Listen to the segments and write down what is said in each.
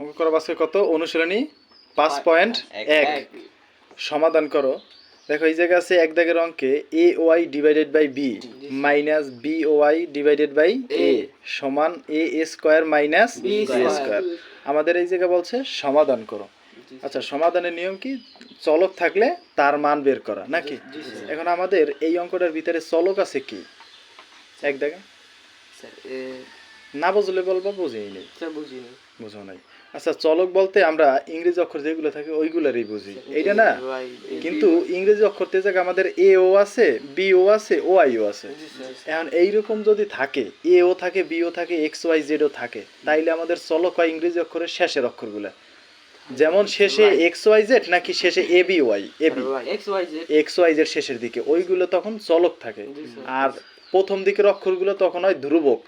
অঙ্ক করো আজকে কত? অনুশীলনী পাঁচ পয়েন্ট এক। সমাধান করো। দেখো এই জায়গায় আছে এক দাগের অঙ্কে A Y divided by B minus B Y divided by A সমান এ স্কোয়ার মাইনাস স্কোয়ার আমাদের এই জায়গায় বলছে সমাধান করো। আচ্ছা সমাধানের নিয়ম কি? চলক থাকলে তার মান বের করা নাকি? এখন আমাদের এই অঙ্কটার ভিতরে চলক আছে কি? এক দাগে। এ না বুঝলে বলবা বুঝেই নেই বুঝিনি। বুঝো নাই। আচ্ছা চলক বলতে আমরা ইংরেজি অক্ষর যেগুলো থাকে ওইগুলারই বুঝি এইটা না? কিন্তু ইংরেজি অক্ষর তে জায়গা আমাদের এ ও আছে বি ও আছে ও আই ও আছে। এখন এইরকম যদি থাকে এ ও থাকে বি ও থাকে এক্স ওয়াই জেড ও থাকে তাইলে আমাদের চলক হয় ইংরেজি অক্ষরের শেষের অক্ষরগুলো। যেমন শেষে এক্স ওয়াই জেড নাকি শেষে A B Y A B. X Y Z. X Y Z শেষের দিকে ওইগুলো তখন চলক থাকে। আর প্রথম দিকের অক্ষরগুলো তখন হয় ধ্রুবক।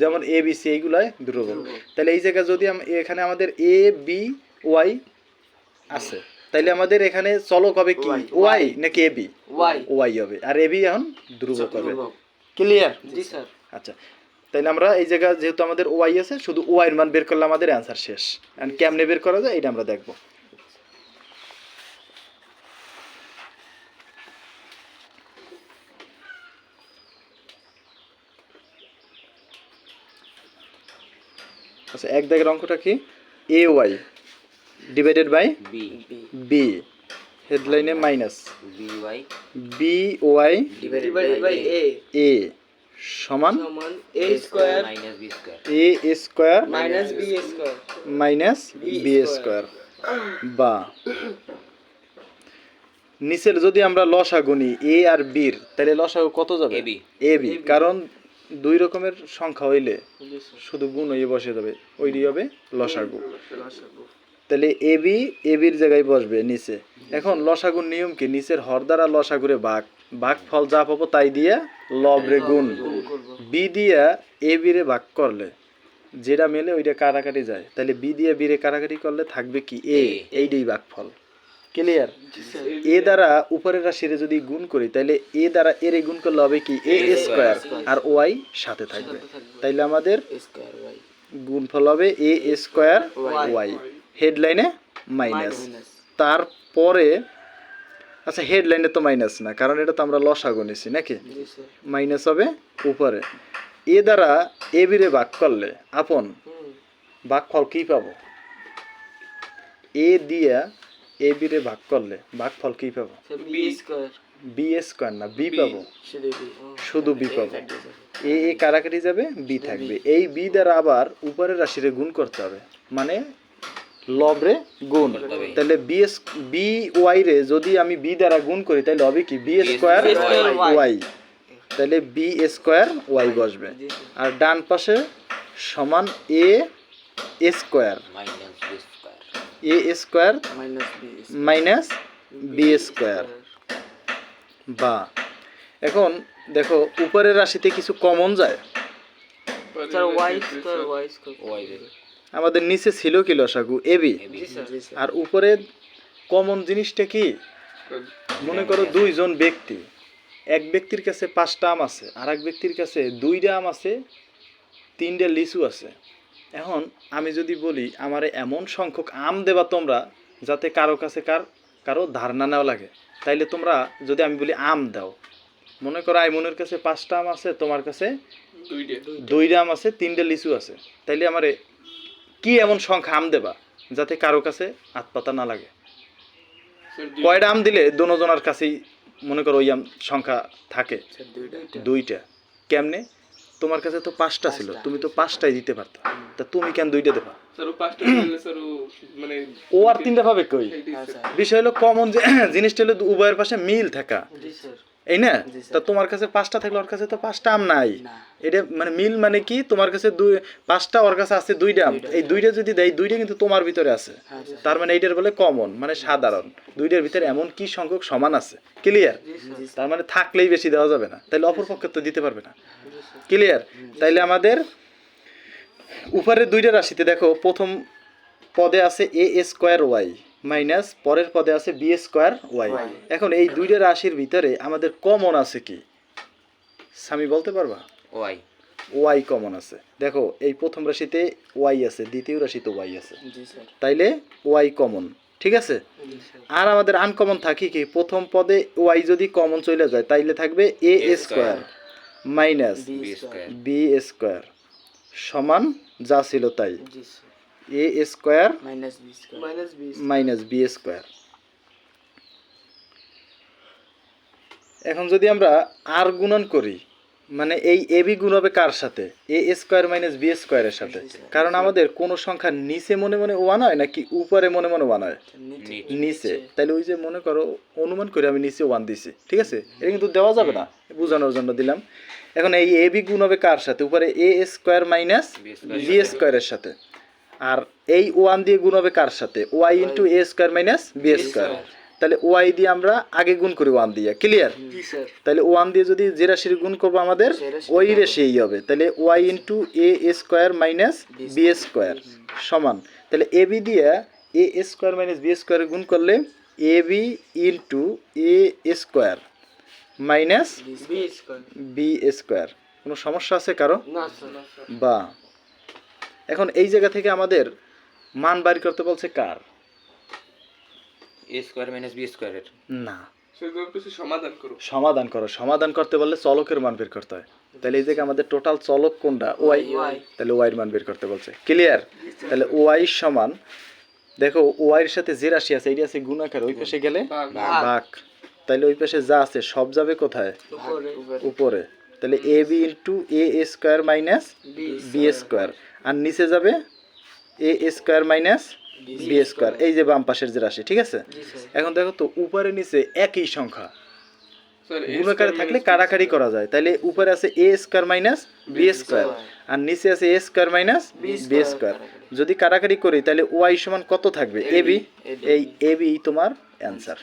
যেমন এ বি সি এইগুলো হয় ধ্রুবক। তাহলে এই জায়গায় যদি এখানে আমাদের এ বি ওয়াই আছে তাইলে আমাদের এখানে চলক হবে কি? ওয়াই নাকি এ বি ওয়াই ওয়াই হবে। আর এ বি এখন ধ্রুবক হবে। ক্লিয়ার জি স্যার। আচ্ছা তাইলে আমরা এই জায়গায় যেহেতু আমাদের ওয়াই আছে শুধু ওয়াই এর মান বের করলে আমাদের অ্যান্সার শেষ। আর কেমনে বের করা যায় এটা আমরা দেখব। আচ্ছা এক দাগের অঙ্কটা কি? A Y divided by B হেডলাইনে minus B Y A সমান A square minus B square A square minus B square minus B square বা নিচের যদি আমরা লসাগু নিই এ আর বির তাহলে লসাগু কত যাবে? এ বি কারণ দুই রকমের সংখ্যা হইলে শুধু গুণ হয়ে বসে যাবে ওইটি হবে লসাগু। তাহলে এ বি এ বির জায়গায় বসবে নিচে। এখন লসাগুর নিয়ম কি? নিচের হর দ্বারা লসাগুরে বাঘ। বাঘ ফল যা পাবো তাই দিয়া লবরে গুণ। গুণ বি দিয়া এ বিরে ভাগ করলে যেটা মেলে ওইটা কাটাকাটি যায়। তাহলে বি দিয়ে বিরে কাটাকাটি করলে থাকবে কি? এ। এইটাই ভাগ ফল ক্লিয়ার এ দ্বারা উপরের রাশিরে যদি গুণ করি তাহলে এ দ্বারা এর গুণ করলে হবে কি? এ স্কোয়ার আর ওয়াই সাথে থাকবে। তাইলে আমাদের ওয়াই গুণফল হবে এ স্কোয়ার ওয়াই হেডলাইনে মাইনাস তারপরে আচ্ছা হেডলাইনে তো মাইনাস না কারণ এটা তো আমরা লসাগু নিছি নাকি? মাইনাস হবে উপরে। এ দ্বারা এ বিরে ভাগ করলে আপন? হুম। ভাগফল কি পাবো? এ দিয়া এ বি রে ভাগ করলে ভাগফল কি পাবো? বি স্কয়ার বি স্কোয়ার না বি পাবো? শুধু বি পাবো। এ এ কারাকাটি যাবে? বি থাকবে। এই বি দ্বারা আবার উপরের রাশিরে গুণ করতে হবে। মানে লবরে গুণ। তাহলে বি এস বি ওয়াই রে যদি আমি বি দ্বারা গুণ করি তাহলে হবে কি? B square. ওয়াই তাহলে বি স্কোয়ার ওয়াই বসবে। আর ডান পাশে সমান A square minus B square A square minus B square বা এখন দেখো উপরের রাশিতে কিছু কমন যায়? আমাদের নিচে ছিল কি লসাগু? এবি আর উপরে কমন জিনিসটা কি? মনে করো দুইজন ব্যক্তি। এক ব্যক্তির কাছে পাঁচটা আম আছে আর এক ব্যক্তির কাছে দুইটা আম আছে তিনটে লিচু আছে। এখন আমি যদি বলি আমারে এমন সংখ্যক আম দেবা তোমরা যাতে কারও কাছে কার কারও ধারণা নেওয়া লাগে। তাইলে তোমরা যদি আমি বলি আম দাও মনে করো আইমনের কাছে পাঁচটা আম আছে তোমার কাছে দুইটা। আম আছে তিনটে লিচু আছে। তাইলে আমারে কি এমন সংখ্যা আম দেবা যাতে কারও কাছে হাত পাতা না লাগে? কয়টা আম দিলে দোনোজনের কাছেই মনে করো ওই আম সংখ্যা থাকে? দুইটা। কেমনে? তোমার কাছে তো পাঁচটা ছিল তুমি তো পাঁচটাই দিতে পারতা। তা তুমি কেন দুইটা দেবা? ও পাঁচটা দিলে স্যার ও মানে ও আর তিনটা পাবে কই? হ্যাঁ বিষয় হলো কমন যে জিনিসটা হলো উভয়ের পাশে মিল থাকা। এই না? তা তোমার কাছে পাঁচটা থাকলে ওর কাছে তো পাঁচটা আম নাই। এটা মানে মিল মানে কি? তোমার কাছে দুই পাঁচটা ওর কাছে আছে দুইটা আম। এই দুইটা যদি দেয় দুইটা কিন্তু তোমার ভিতরে আছে। হ্যাঁ তার মানে এইটার বলে কমন মানে সাধারণ। দুইটার ভিতরে এমন কি সংখ্যক সমান আছে? ক্লিয়ার তার মানে থাকলেই বেশি দেওয়া যাবে না। তাইলে অপর পক্ষে তো দিতে পারবে না। ক্লিয়ার তাইলে আমাদের উপরের দুইটা রাশিতে দেখো প্রথম পদে আছে এ স্কোয়ার ওয়াই মাইনাস পরের পদে আছে বি স্কোয়ার ওয়াই। এখন এই দুইটা রাশির ভিতরে আমাদের কমন আছে কি? স্বামী বলতে পারবা? ওয়াই। ওয়াই কমন আছে। দেখো এই প্রথম রাশিতে ওয়াই আছে দ্বিতীয় রাশিতে ওয়াই আছে। তাইলে ওয়াই কমন ঠিক আছে? আর আমাদের আনকমন থাকি কি? প্রথম পদে ওয়াই যদি কমন চলে যায় তাইলে থাকবে A square minus B square. সমান যা ছিল তাই। A square minus B square. এখন যদি আমরা আর গুণন করি মানে এই এ বি গুণ হবে কার সাথে? এ স্কোয়ার মাইনাস বি স্কোয়ারের সাথে। কারণ আমাদের কোনো সংখ্যা নিচে মনে মনে ওয়ান হয় নাকি উপরে মনে মনে ওয়ান হয়? নিচে। নিচে। তাহলে ওই যে মনে করো অনুমান করে আমি নিচে ওয়ান দিছি ঠিক আছে? এটা কিন্তু দেওয়া যাবে না বোঝানোর জন্য দিলাম। এখন এই এ বি গুণ হবে কার সাথে? উপরে A square minus B square B স্কোয়ারের সাথে। আর এই ওয়ান দিয়ে গুণ হবে কার সাথে? Y into A square minus B square. তাহলে ওয়াই দিয়ে আমরা আগে গুণ করি ওয়ান দিয়ে। ক্লিয়ার? তাহলে ওয়ান দিয়ে যদি যে রাশির গুণ করব আমাদের ওই রাশিই হবে। তাহলে Y into A square minus B square. সমান। তাহলে এ বি দিয়ে A square minus B square গুণ করলে A B into A square. Minus B square কোনো সমস্যা আছে কারও? বা। এখন এই জায়গা থেকে আমাদের মান বাড়ি করতে বলছে কার? এ স্কোয়ার মাইনাস বি স্কোয়ারের না। সমাধান করো সমাধান করো। সমাধান করতে বললে চলকের মান বের করতে হয়। তাহলে এই জায়গায় আমাদের টোটাল চলক কোনটা? ওয়াই ওয়াই তাহলে ওয়াইয়ের মান বের করতে বলছে। ক্লিয়ার তাহলে ওয়াই সমান দেখো ওয়াইয়ের সাথে যে রাশি আছে এইটা আছে গুণাকার। ওই পাশে গেলে ভাগ তাহলে ওই পাশে যা আছে সব যাবে কোথায়? উপরে। তাহলে A B into A square minus B B square. আর নিচে যাবে A square minus B square. এই যে বাম পাশের যে রাশি ঠিক আছে? এখন দেখো তো উপরে নিচে একই সংখ্যা। গুণাকারে থাকলে কারাকারি করা যায়। তাহলে উপরে আছে A square minus B square. আর নিচে আছে A square minus B square. যদি কারাকারি করি তাহলে ওয়াই সমান কত থাকবে? A B. এই এ বি তোমার অ্যান্সার।